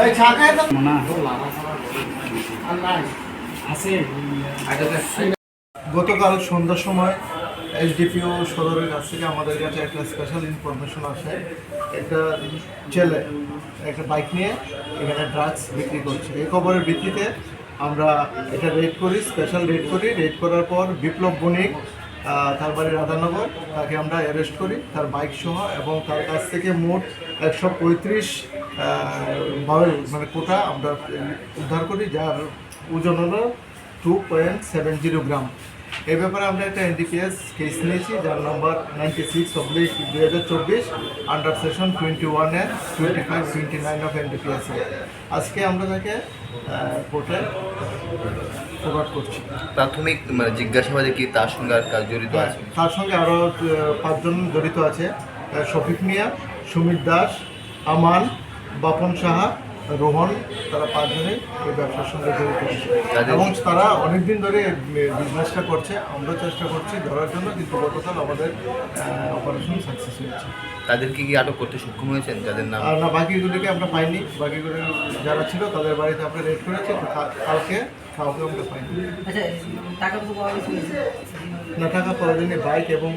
আচ্ছা, আচ্ছা। গতকাল সন্ধ্যার সময় এস ডিপিও সদরের কাছ থেকে আমাদের কাছে একটা স্পেশাল ইনফরমেশন আসে। একটা ছেলে একটা বাইক নিয়ে এখানে ড্রাগস বিক্রি করছে। এই খবরের ভিত্তিতে আমরা এটা রেড করি স্পেশাল রেড করি। রেড করার পর বিপ্লব বণিক তার বাড়ি রাধানগর, তাকে আমরা অ্যারেস্ট করি, তার বাইক সহ এবং তার কাছ থেকে মোট একশো পঁয়ত্রিশ মানে কোটা আমরা উদ্ধার করি, যার ওজন হলো two point seven zero gram এ ব্যাপারে আমরা একটা এনডিপিএস কেস নিয়েছি, যার নম্বর নাইনটি সিক্স অব্লিক দুই হাজার চব্বিশ আন্ডার সেশন টোয়েন্টি ওয়ান ওয়ানে twenty five twenty nine of NDPS আজকে আমরা তাকে কোর্টে ফরওয়ার্ড করছি। প্রাথমিক মানে জিজ্ঞাসাবাদে কি তার সঙ্গে আর কাজ জড়িত হ্যাঁ, আছে? তার সঙ্গে আরও পাঁচজন জড়িত আছে। শফিক মিয়া সুমিত দাস আমান বাপন সাহা রোহন তারা পাঁচজনে এই ব্যবসার সঙ্গে জড়িত এবং তারা অনেকদিন ধরে বিজনেসটা করছে আমরা চেষ্টা করছি ধরার জন্য কিন্তু গতকাল আমাদের অপারেশন সাকসেস হয়েছে। তাদেরকে কি আটক করতে সক্ষম হয়েছেন? তাদের নাম আর না বাকিগুলিকে আমরা পাইনি। বাকিগুলি যারা ছিল তাদের বাড়িতে আমরা রেড করেছি কালকে কাউকে আমরা পাইনি। আচ্ছা না টাকা পাওয়া যায়নি বাইক এবং